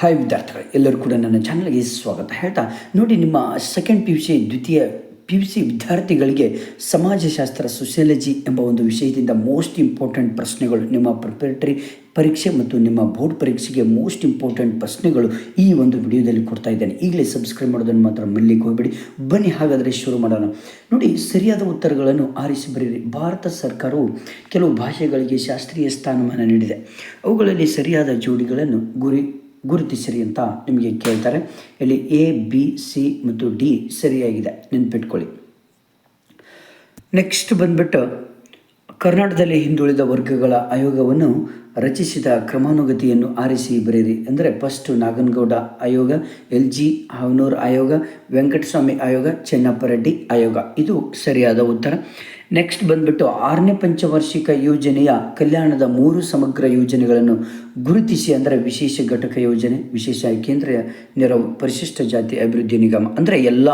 Hi ವಿದ್ಯಾರ್ಥಿಗಳು. ಎಲ್ಲರೂ ಕೂಡ ನನ್ನ ಚಾನಲ್ಗೆ ಸ್ವಾಗತ. ಹೇಳ್ತಾ, ನೋಡಿ, ನಿಮ್ಮ ಸೆಕೆಂಡ್ ಪಿ ಯು ಸಿ ದ್ವಿತೀಯ ಪಿ ಯು ಸಿ ವಿದ್ಯಾರ್ಥಿಗಳಿಗೆ ಸಮಾಜಶಾಸ್ತ್ರ ಸೊಸಿಯಾಲಜಿ ಎಂಬ ಒಂದು ವಿಷಯದಿಂದ ಮೋಸ್ಟ್ ಇಂಪಾರ್ಟೆಂಟ್ ಪ್ರಶ್ನೆಗಳು, ನಿಮ್ಮ ಪ್ರಿಪರೇಟರಿ ಪರೀಕ್ಷೆ ಮತ್ತು ನಿಮ್ಮ ಬೋರ್ಡ್ ಪರೀಕ್ಷೆಗೆ ಮೋಸ್ಟ್ ಇಂಪಾರ್ಟೆಂಟ್ ಪ್ರಶ್ನೆಗಳು ಈ ಒಂದು ವಿಡಿಯೋದಲ್ಲಿ ಕೊಡ್ತಾ ಇದ್ದೇನೆ. ಈಗಲೇ ಸಬ್ಸ್ಕ್ರೈಬ್ ಮಾಡೋದನ್ನು ಮಾತ್ರ ಮಲ್ಲಿಗೆ ಹೋಗಬೇಡಿ. ಬನ್ನಿ, ಹಾಗಾದರೆ ಶುರು ಮಾಡೋಣ. ನೋಡಿ, ಸರಿಯಾದ ಉತ್ತರಗಳನ್ನು ಆರಿಸಿ ಬರೀರಿ. ಭಾರತ ಸರ್ಕಾರವು ಕೆಲವು ಭಾಷೆಗಳಿಗೆ ಶಾಸ್ತ್ರೀಯ ಸ್ಥಾನಮಾನ ನೀಡಿದೆ. ಅವುಗಳಲ್ಲಿ ಸರಿಯಾದ ಜೋಡಿಗಳನ್ನು ಗುರಿ ಗುರುತಿಸಿರಿ ಅಂತ ನಿಮಗೆ ಕೇಳ್ತಾರೆ. ಇಲ್ಲಿ ಎ ಬಿ ಸಿ ಮತ್ತು ಡಿ ಸರಿಯಾಗಿದೆ. ನೆನ್ಪಿಟ್ಕೊಳ್ಳಿ. ನೆಕ್ಸ್ಟ್ ಬಂದ್ಬಿಟ್ಟು ಕರ್ನಾಟಕದಲ್ಲಿ ಹಿಂದುಳಿದ ವರ್ಗಗಳ ಆಯೋಗವನ್ನು ರಚಿಸಿದ ಕ್ರಮಾನುಗತಿಯನ್ನು ಆರಿಸಿ ಬರೆಯಿರಿ. ಅಂದರೆ ಫಸ್ಟು ನಾಗನಗೌಡ ಆಯೋಗ ಎಲ್ ಜಿ ಹಾವನೂರ್ ಆಯೋಗ, ವೆಂಕಟಸ್ವಾಮಿ ಆಯೋಗ, ಚೆನ್ನಪ್ಪ ರೆಡ್ಡಿ ಆಯೋಗ. ಇದು ಸರಿಯಾದ ಉತ್ತರ. ನೆಕ್ಸ್ಟ್ ಬಂದ್ಬಿಟ್ಟು ಆರನೇ ಪಂಚವಾರ್ಷಿಕ ಯೋಜನೆಯ ಕಲ್ಯಾಣದ ಮೂರು ಸಮಗ್ರ ಯೋಜನೆಗಳನ್ನು ಗುರುತಿಸಿ ಅಂದರೆ ವಿಶೇಷ ಘಟಕ ಯೋಜನೆ, ವಿಶೇಷ ಕೇಂದ್ರ ನೆರವು, ಪರಿಶಿಷ್ಟ ಜಾತಿ ಅಭಿವೃದ್ಧಿ ನಿಗಮ. ಅಂದರೆ ಎಲ್ಲ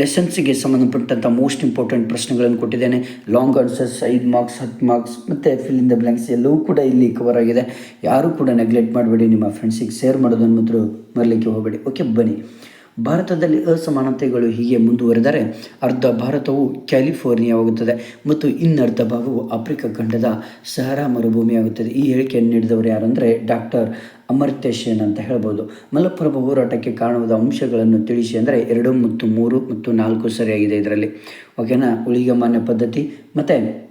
ಲೆಸನ್ಸ್ಗೆ ಸಂಬಂಧಪಟ್ಟಂಥ ಮೋಸ್ಟ್ ಇಂಪಾರ್ಟೆಂಟ್ ಪ್ರಶ್ನೆಗಳನ್ನು ಕೊಟ್ಟಿದ್ದೇನೆ. ಲಾಂಗ್ ಆನ್ಸರ್ಸ್ ಐದು ಮಾರ್ಕ್ಸ್ ಹತ್ತು ಮಾರ್ಕ್ಸ್ ಮತ್ತು ಫಿಲ್ ಇನ್ ದ ಬ್ಲ್ಯಾಂಕ್ಸ್ ಎಲ್ಲವೂ ಕೂಡ ಇಲ್ಲಿ ಕವರ್ ಆಗಿದೆ. ಯಾರೂ ಕೂಡ ನೆಗ್ಲೆಕ್ಟ್ ಮಾಡಬೇಡಿ, ನಿಮ್ಮ ಫ್ರೆಂಡ್ಸಿಗೆ ಶೇರ್ ಮಾಡೋದನ್ನು ಮಾತ್ರ ಮರಲಿಕ್ಕೆ ಹೋಗಬೇಡಿ. ಓಕೆ ಬನ್ನಿ. ಭಾರತದಲ್ಲಿ ಅಸಮಾನತೆಗಳು ಹೀಗೆ ಮುಂದುವರೆದರೆ ಅರ್ಧ ಭಾರತವು ಕ್ಯಾಲಿಫೋರ್ನಿಯಾವಾಗುತ್ತದೆ ಮತ್ತು ಇನ್ನರ್ಧ ಭಾಗವು ಆಫ್ರಿಕಾ ಖಂಡದ ಸಹರಾ ಮರುಭೂಮಿಯಾಗುತ್ತದೆ. ಈ ಹೇಳಿಕೆಯನ್ನು ನೀಡಿದವರು ಯಾರಂದರೆ ಡಾಕ್ಟರ್ ಅಮರ್ತ್ಯ ಸೇನ್ ಅಂತ ಹೇಳ್ಬೋದು. ಮಲಪ್ರಭ ಹೋರಾಟಕ್ಕೆ ಕಾರಣವಾದ ಅಂಶಗಳನ್ನು ತಿಳಿಸಿ ಅಂದರೆ ಎರಡು ಮತ್ತು ಮೂರು ಮತ್ತು ನಾಲ್ಕು ಸರಿಯಾಗಿದೆ ಇದರಲ್ಲಿ. ಓಕೆನಾ? ಉಳಿಗಮಾನ್ಯ ಪದ್ಧತಿ ಮತ್ತು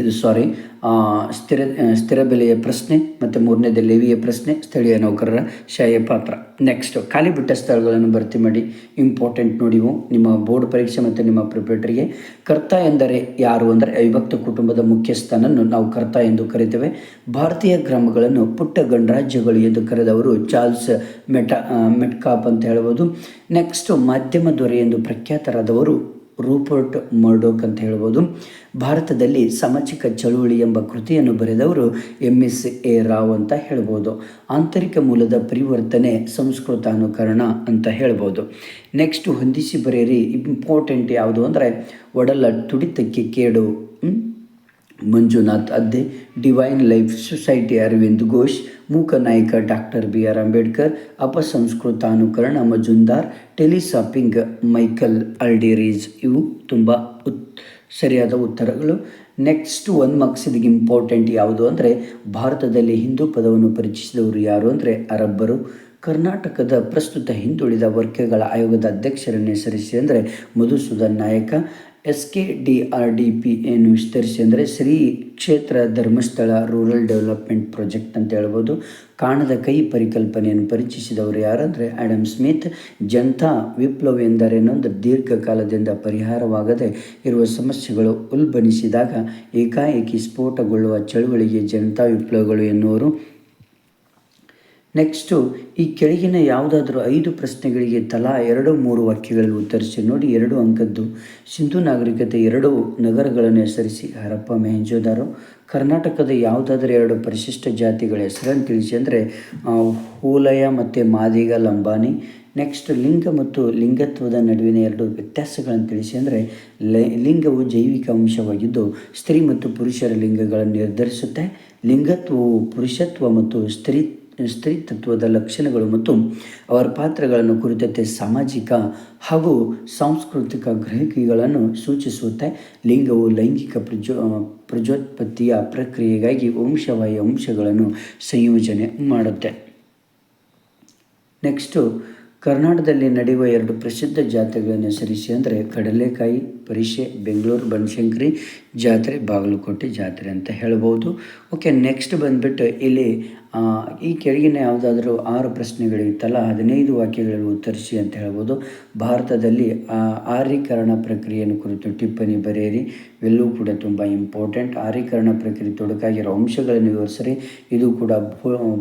ಇದು ಸಾರಿ ಸ್ಥಿರ ಸ್ಥಿರ ಬೆಲೆಯ ಪ್ರಶ್ನೆ ಮತ್ತು ಮೂರನೇದು ಲೇವಿಯ ಪ್ರಶ್ನೆ, ಸ್ಥಳೀಯ ನೌಕರರ ಶಾಯ ಪಾತ್ರ. ನೆಕ್ಸ್ಟ್ ಖಾಲಿ ಬಿಟ್ಟ ಸ್ಥಳಗಳನ್ನು ಭರ್ತಿ ಮಾಡಿ ಇಂಪಾರ್ಟೆಂಟ್ ನೋಡಿವು ನಿಮ್ಮ ಬೋರ್ಡ್ ಪರೀಕ್ಷೆ ಮತ್ತು ನಿಮ್ಮ ಪ್ರಿಪೇಟರಿಗೆ ಕರ್ತ ಎಂದರೆ ಯಾರು ಅಂದರೆ ಅವಿಭಕ್ತ ಕುಟುಂಬದ ಮುಖ್ಯಸ್ಥನನ್ನು ನಾವು ಕರ್ತ ಎಂದು ಕರಿತೇವೆ. ಭಾರತೀಯ ಗ್ರಾಮಗಳನ್ನು ಪುಟ್ಟ ಗಣರಾಜ್ಯಗಳು ಎಂದು ಕರೆದವರು ಚಾರ್ಲ್ಸ್ ಮೆಟಾ ಮೆಟ್ಕಾಪ್ ಅಂತ ಹೇಳ್ಬೋದು. ನೆಕ್ಸ್ಟ್ ಮಾಧ್ಯಮ ದೊರೆ ಎಂದು ಪ್ರಖ್ಯಾತರಾದವರು ರೂಪರ್ಟ್ ಮರ್ಡೋಕ್ ಅಂತ ಹೇಳ್ಬೋದು. ಭಾರತದಲ್ಲಿ ಸಾಮಾಜಿಕ ಚಳುವಳಿ ಎಂಬ ಕೃತಿಯನ್ನು ಬರೆದವರು ಎಂ ಎಸ್ ಎ ರಾವ್ ಅಂತ ಹೇಳ್ಬೋದು. ಆಂತರಿಕ ಮೂಲದ ಪರಿವರ್ತನೆ, ಸಂಸ್ಕೃತ ಅನುಕರಣ ಅಂತ ಹೇಳ್ಬೋದು. ನೆಕ್ಸ್ಟ್ ಹೊಂದಿಸಿ ಬರೆಯಿರಿ. ಇಂಪಾರ್ಟೆಂಟ್ ಯಾವುದು ಅಂದರೆ, ಒಡಲ ತುಡಿತಕ್ಕೆ ಕೇಡು Manjunath ಅದ್ದೆ divine life society Aravind Ghosh, ಮೂಕ ನಾಯಕ ಡಾಕ್ಟರ್ ಬಿ ಆರ್ ಅಂಬೇಡ್ಕರ್, ಅಪಸಂಸ್ಕೃತಾನುಕರಣ ಮಜುಂದಾರ್, ಟೆಲಿಸಾಪಿಂಗ್ ಮೈಕಲ್ ಅಲ್ಡಿರೀಸ್ ಇವು ತುಂಬ ಉತ್, ಸರಿಯಾದ ಉತ್ತರಗಳು. ನೆಕ್ಸ್ಟ್ ಒಂದು ಮಾರ್ಕ್ಸ್ ಇಂಪಾರ್ಟೆಂಟ್ ಯಾವುದು ಅಂದರೆ, ಭಾರತದಲ್ಲಿ ಹಿಂದೂ ಪದವನ್ನು ಪರಿಚಯಿಸಿದವರು ಯಾರು ಅಂದರೆ, ಅರಬ್ಬರು. ಕರ್ನಾಟಕದ ಪ್ರಸ್ತುತ ಹಿಂದುಳಿದ ವರ್ಗಗಳ ಆಯೋಗದ ಅಧ್ಯಕ್ಷರನ್ನು ಹೆಸರಿಸಿ ಅಂದರೆ Madhusudan Nayak S K D R D P ಏನು ವಿಸ್ತರಿಸಿ ಅಂದರೆ ಶ್ರೀ ಕ್ಷೇತ್ರ ಧರ್ಮಸ್ಥಳ ರೂರಲ್ ಡೆವಲಪ್ಮೆಂಟ್ ಪ್ರಾಜೆಕ್ಟ್ ಅಂತ ಹೇಳ್ಬೋದು. ಕಾಣದ ಕೈ ಪರಿಕಲ್ಪನೆಯನ್ನು ಪರಿಚಯಿಸಿದವರು ಯಾರಂದರೆ ಆ್ಯಡಮ್ ಸ್ಮಿತ್. ಜನತಾ ವಿಪ್ಲವ ಎಂದರೇನೊಂದು ದೀರ್ಘಕಾಲದಿಂದ ಪರಿಹಾರವಾಗದೆ ಇರುವ ಸಮಸ್ಯೆಗಳು ಉಲ್ಬಣಿಸಿದಾಗ ಏಕಾಏಕಿ ಸ್ಫೋಟಗೊಳ್ಳುವ ಚಳುವಳಿಗೆ ಜನತಾ ವಿಪ್ಲವಗಳು ಎನ್ನುವರು. ನೆಕ್ಸ್ಟು ಈ ಕೆಳಗಿನ ಯಾವುದಾದ್ರೂ ಐದು ಪ್ರಶ್ನೆಗಳಿಗೆ ತಲಾ ಎರಡು, ಮೂರು ವಾಕ್ಯಗಳಲ್ಲಿ ಉತ್ತರಿಸಿ ನೋಡಿ, ಎರಡು ಅಂಕದ್ದು ಸಿಂಧು ನಾಗರಿಕತೆ ಎರಡು ನಗರಗಳನ್ನು ಹೆಸರಿಸಿ. ಹರಪ್ಪ ಮೆಹಂಜೋದಾರೋ, ಕರ್ನಾಟಕದ ಯಾವುದಾದ್ರೂ ಎರಡು ಪರಿಶಿಷ್ಟ ಜಾತಿಗಳ ಹೆಸರನ್ನು ತಿಳಿಸಿ ಅಂದರೆ ಹೂಲಯ ಮತ್ತು ಮಾದಿಗ ಲಂಬಾನಿ ನೆಕ್ಸ್ಟ್ ಲಿಂಗ ಮತ್ತು ಲಿಂಗತ್ವದ ನಡುವಿನ ಎರಡು ವ್ಯತ್ಯಾಸಗಳನ್ನು ತಿಳಿಸಿ ಅಂದರೆ ಲಿಂಗವು ಜೈವಿಕ ಅಂಶವಾಗಿದ್ದು, ಸ್ತ್ರೀ ಮತ್ತು ಪುರುಷರ ಲಿಂಗಗಳನ್ನು ನಿರ್ಧರಿಸುತ್ತೆ. ಲಿಂಗತ್ವವು ಪುರುಷತ್ವ ಮತ್ತು ಸ್ತ್ರೀ ಸ್ತ್ರೀತತ್ವದ ಲಕ್ಷಣಗಳು ಮತ್ತು ಅವರ ಪಾತ್ರಗಳನ್ನು ಕುರಿತಂತೆ ಸಾಮಾಜಿಕ ಹಾಗೂ ಸಾಂಸ್ಕೃತಿಕ ಗ್ರಹಿಕೆಗಳನ್ನು ಸೂಚಿಸುತ್ತೆ. ಲಿಂಗವು ಲೈಂಗಿಕ ಪ್ರಜೋ ಪ್ರಜೋತ್ಪತ್ತಿಯ ಪ್ರಕ್ರಿಯೆಗಾಗಿ ವಂಶವಾಹಿ ಅಂಶಗಳನ್ನು ಸಂಯೋಜನೆ ಮಾಡುತ್ತೆ. ನೆಕ್ಸ್ಟು, ಕರ್ನಾಟಕದಲ್ಲಿ ನಡೆಯುವ ಎರಡು ಪ್ರಸಿದ್ಧ ಜಾತ್ರೆಗಳನ್ನು ಹೆಸರಿಸಿ ಅಂದರೆ ಕಡಲೆಕಾಯಿ. ಪರಿಷೆ ಬೆಂಗಳೂರು ಬನಶಂಕರಿ ಜಾತ್ರೆ, ಬಾಗಲಕೋಟೆ ಜಾತ್ರೆ ಅಂತ ಹೇಳ್ಬೋದು. ಓಕೆ ನೆಕ್ಸ್ಟ್ ಬಂದುಬಿಟ್ಟು ಇಲ್ಲಿ ಈ ಕೆಳಗಿನ ಯಾವುದಾದ್ರೂ ಆರು ಪ್ರಶ್ನೆಗಳಿತ್ತಲ್ಲ, ಹದಿನೈದು ವಾಕ್ಯಗಳಲ್ಲಿ ಉತ್ತರಿಸಿ ಅಂತ ಹೇಳ್ಬೋದು. ಭಾರತದಲ್ಲಿ ಆರೀಕರಣ ಪ್ರಕ್ರಿಯೆಯನ್ನು ಕುರಿತು ಟಿಪ್ಪಣಿ ಬರೆಯಿರಿ. ಇವೆಲ್ಲವೂ ಕೂಡ ತುಂಬ ಇಂಪಾರ್ಟೆಂಟ್ ಆರೀಕರಣ ಪ್ರಕ್ರಿಯೆ ತೊಡಕಾಗಿರೋ ಅಂಶಗಳನ್ನು ವಿವರಿಸಿರಿ. ಇದು ಕೂಡ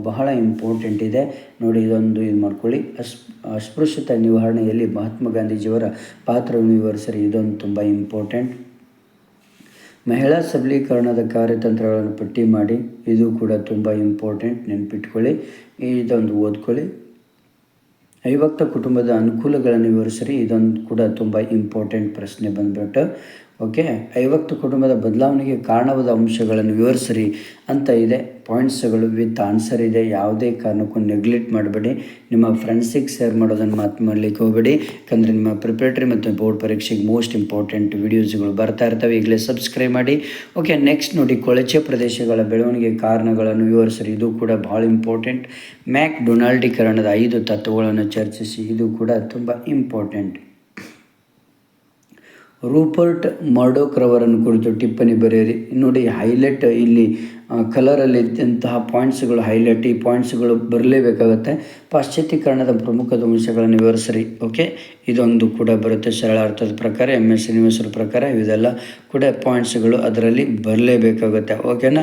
ಬಹಳ ಇಂಪಾರ್ಟೆಂಟ್ ಇದೆ. ನೋಡಿ, ಇದೊಂದು ಇದು ಮಾಡ್ಕೊಳ್ಳಿ. ಅಸ್, ಅಸ್ಪೃಶ್ಯತೆ ನಿವಾರಣೆಯಲ್ಲಿ ಮಹಾತ್ಮ ಗಾಂಧೀಜಿಯವರ ಪಾತ್ರವನ್ನು ವಿವರಿಸ್ರಿ. ಇದೊಂದು ತುಂಬ ಇಂಪಾರ್ಟೆಂಟ್ ಮಹಿಳಾ ಸಬಲೀಕರಣದ ಕಾರ್ಯತಂತ್ರಗಳನ್ನು ಪಟ್ಟಿ ಮಾಡಿ, ಇದು ಕೂಡ ತುಂಬ ಇಂಪಾರ್ಟೆಂಟ್ ನೆನ್ಪಿಟ್ಕೊಳ್ಳಿ, ಇದೊಂದು ಓದ್ಕೊಳ್ಳಿ. ಐವಕ್ತ ಕುಟುಂಬದ ಅನುಕೂಲಗಳನ್ನು ವಿವರಿಸಿರಿ, ಇದೊಂದು ಕೂಡ ತುಂಬ ಇಂಪಾರ್ಟೆಂಟ್ ಪ್ರಶ್ನೆ ಬಂದ್ಬಿಟ್ಟು. ಓಕೆ? ಐವತ್ತು ಕುಟುಂಬದ ಬದಲಾವಣೆಗೆ ಕಾರಣವಾದ ಅಂಶಗಳನ್ನು ವಿವರಿಸ್ರಿ ಅಂತ ಇದೆ. ಪಾಯಿಂಟ್ಸ್ಗಳು ವಿತ್ ಆನ್ಸರ್ ಇದೆ. ಯಾವುದೇ ಕಾರಣಕ್ಕೂ ನೆಗ್ಲೆಕ್ಟ್ ಮಾಡಬೇಡಿ. ನಿಮ್ಮ ಫ್ರೆಂಡ್ಸಿಗೆ ಶೇರ್ ಮಾಡೋದನ್ನು ಮಾತು ಮಾಡಲಿಕ್ಕೆ ಹೋಗಬೇಡಿ. ಯಾಕಂದರೆ ನಿಮ್ಮ ಪ್ರಿಪ್ರೇಟರಿ ಮತ್ತು ಬೋರ್ಡ್ ಪರೀಕ್ಷೆಗೆ ಮೋಸ್ಟ್ ಇಂಪಾರ್ಟೆಂಟ್ ವೀಡಿಯೋಸ್ಗಳು ಬರ್ತಾ ಇರ್ತವೆ. ಈಗಲೇ ಸಬ್ಸ್ಕ್ರೈಬ್ ಮಾಡಿ. ಓಕೆ ನೆಕ್ಸ್ಟ್ ನೋಡಿ ಕೊಳಚೆ ಪ್ರದೇಶಗಳ ಬೆಳವಣಿಗೆ ಕಾರಣಗಳನ್ನು ವಿವರಿಸ್ರಿ. ಇದು ಕೂಡ ಭಾಳ ಇಂಪಾರ್ಟೆಂಟ್ ಮ್ಯಾಕ್ ಡೊನಾಲ್ಡೀಕರಣದ ಐದು ತತ್ವಗಳನ್ನು ಚರ್ಚಿಸಿ. ಇದು ಕೂಡ ತುಂಬ ಇಂಪಾರ್ಟೆಂಟ್ ರೂಪರ್ಟ್ ಮರ್ಡೋಕ್ರವರನ್ನು ಕುರಿತು ಟಿಪ್ಪಣಿ ಬರೆಯಿರಿ. ನೋಡಿ, ಹೈಲೈಟ್ ಇಲ್ಲಿ ಕಲರಲ್ಲಿ ಇದ್ದಂತಹ ಪಾಯಿಂಟ್ಸ್ಗಳು, ಹೈಲೈಟ್ ಈ ಪಾಯಿಂಟ್ಸ್ಗಳು ಬರಲೇಬೇಕಾಗುತ್ತೆ. ಪಾಶ್ಚಾತ್ಯೀಕರಣದ ಪ್ರಮುಖ ಅಂಶಗಳನ್ನು ವಿವರಿಸ್ರಿ. ಓಕೆ? ಇದೊಂದು ಕೂಡ ಬರುತ್ತೆ ಸರಳ ಅರ್ಥದ ಪ್ರಕಾರ ಎಂ ಎಸ್ ಶ್ರೀನಿವಾಸರ ಪ್ರಕಾರ. ಇವೆಲ್ಲ ಕೂಡ ಪಾಯಿಂಟ್ಸ್ಗಳು ಅದರಲ್ಲಿ ಬರಲೇಬೇಕಾಗುತ್ತೆ. ಓಕೆನಾ?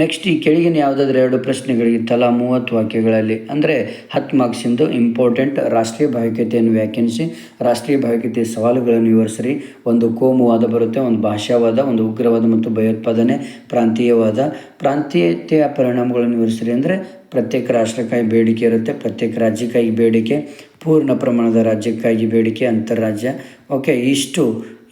ನೆಕ್ಸ್ಟ್ ಈ ಕೆಳಗಿನ ಯಾವುದಾದ್ರೂ ಎರಡು ಪ್ರಶ್ನೆಗಳಿಗೆ ತಲಾ ಮೂವತ್ತು ವಾಕ್ಯಗಳಲ್ಲಿ, ಅಂದರೆ ಹತ್ತು ಮಾರ್ಕ್ಸಿಂದು ಇಂಪಾರ್ಟೆಂಟ್ ರಾಷ್ಟ್ರೀಯ ಭಾವಿಕತೆಯನ್ನು ವ್ಯಾಖ್ಯಾನಿಸಿ. ರಾಷ್ಟ್ರೀಯ ಭಾವಿಕತೆಯ ಸವಾಲುಗಳನ್ನು ವಿವರಿಸ್ರಿ. ಒಂದು ಕೋಮುವಾದ ಬರುತ್ತೆ, ಒಂದು ಭಾಷಾವಾದ ಒಂದು ಉಗ್ರವಾದ ಮತ್ತು ಭಯೋತ್ಪಾದನೆ, ಪ್ರಾಂತೀಯವಾದ. ಪ್ರಾಂತೀಯತೆಯ ಪರಿಣಾಮಗಳನ್ನು ವಿವರಿಸಿರಿ ಅಂದರೆ ಪ್ರತ್ಯೇಕ ರಾಷ್ಟ್ರಕ್ಕಾಗಿ ಬೇಡಿಕೆ ಇರುತ್ತೆ, ಪ್ರತ್ಯೇಕ ರಾಜ್ಯಕ್ಕಾಗಿ ಬೇಡಿಕೆ, ಪೂರ್ಣ ಪ್ರಮಾಣದ ರಾಜ್ಯಕ್ಕಾಗಿ ಬೇಡಿಕೆ ಅಂತಾರಾಜ್ಯ ಓಕೆ ಇಷ್ಟು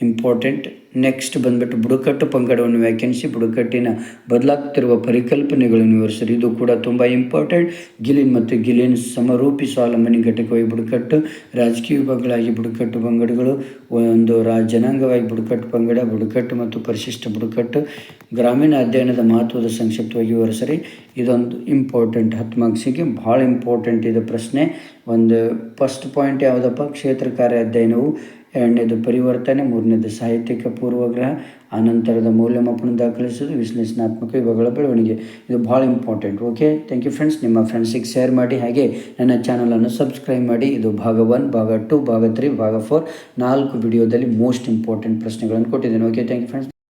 ಇಂಪಾರ್ಟೆಂಟ್ ನೆಕ್ಸ್ಟ್ ಬಂದ್ಬಿಟ್ಟು ಬುಡಕಟ್ಟು ಪಂಗಡವನ್ನು ವ್ಯಾಖ್ಯಾನಿಸಿ. ಬುಡಕಟ್ಟಿನ ಬದಲಾಗ್ತಿರುವ ಪರಿಕಲ್ಪನೆಗಳನ್ನು ವಿವರಿಸಿದರು ಇದು ಕೂಡ ತುಂಬ ಇಂಪಾರ್ಟೆಂಟ್ ಗಿಲಿನ್ ಮತ್ತು ಗಿಲಿನ್ ಸಮರೂಪಿ ಸ್ವಾವಲಂಬನೆ ಘಟಕವಾಗಿ ಬುಡಕಟ್ಟು. ರಾಜಕೀಯ ವಿಭಾಗಗಳಾಗಿ ಬುಡಕಟ್ಟು ಪಂಗಡಗಳು, ಒಂದು ರಾ, ಜನಾಂಗವಾಗಿ ಬುಡಕಟ್ಟು ಪಂಗಡ, ಬುಡಕಟ್ಟು ಮತ್ತು ಪರಿಶಿಷ್ಟ ಬುಡಕಟ್ಟು. ಗ್ರಾಮೀಣ ಅಧ್ಯಯನದ ಮಹತ್ವದ ಸಂಕ್ಷಿಪ್ತವಾಗಿ ವಿವರಿಸರಿ. ಇದೊಂದು ಇಂಪಾರ್ಟೆಂಟ್ ಹತ್ತು ಮಾರ್ಕ್ಸಿಗೆ ಭಾಳ ಇಂಪಾರ್ಟೆಂಟ್ ಇದು ಪ್ರಶ್ನೆ. ಒಂದು ಫಸ್ಟ್ ಪಾಯಿಂಟ್ ಯಾವುದಪ್ಪ? ಕ್ಷೇತ್ರ ಕಾರ್ಯ ಅಧ್ಯಯನವು ಎರಡನೇದು ಪರಿವರ್ತನೆ, ಮೂರನೇದು ಸಾಹಿತ್ಯಿಕ ಪೂರ್ವಗ್ರಹ, ಅನಂತರದ ಮೌಲ್ಯಮಾಪನ ದಾಖಲಿಸೋದು ವಿಶ್ಲೇಷಣಾತ್ಮಕ ಯುಗಗಳ ಬೆಳವಣಿಗೆ. ಇದು ಭಾಳ important okay thank you friends ನಿಮ್ಮ ಫ್ರೆಂಡ್ಸಿಗೆ ಶೇರ್ ಮಾಡಿ, ಹಾಗೆ ನನ್ನ ಚಾನಲನ್ನು ಸಬ್ಸ್ಕ್ರೈಬ್ ಮಾಡಿ. ಇದು ಭಾಗ ಒನ್ ಭಾಗ ಟು ಭಾಗ ತ್ರೀ ಭಾಗ ಫೋರ್ ನಾಲ್ಕು ವಿಡಿಯೋದಲ್ಲಿ ಮೋಸ್ಟ್ ಇಂಪಾರ್ಟೆಂಟ್ ಪ್ರಶ್ನೆಗಳನ್ನು ಕೊಟ್ಟಿದ್ದೇನೆ ಓಕೆ ಥ್ಯಾಂಕ್ ಯು ಫ್ರೆಂಡ್ಸ್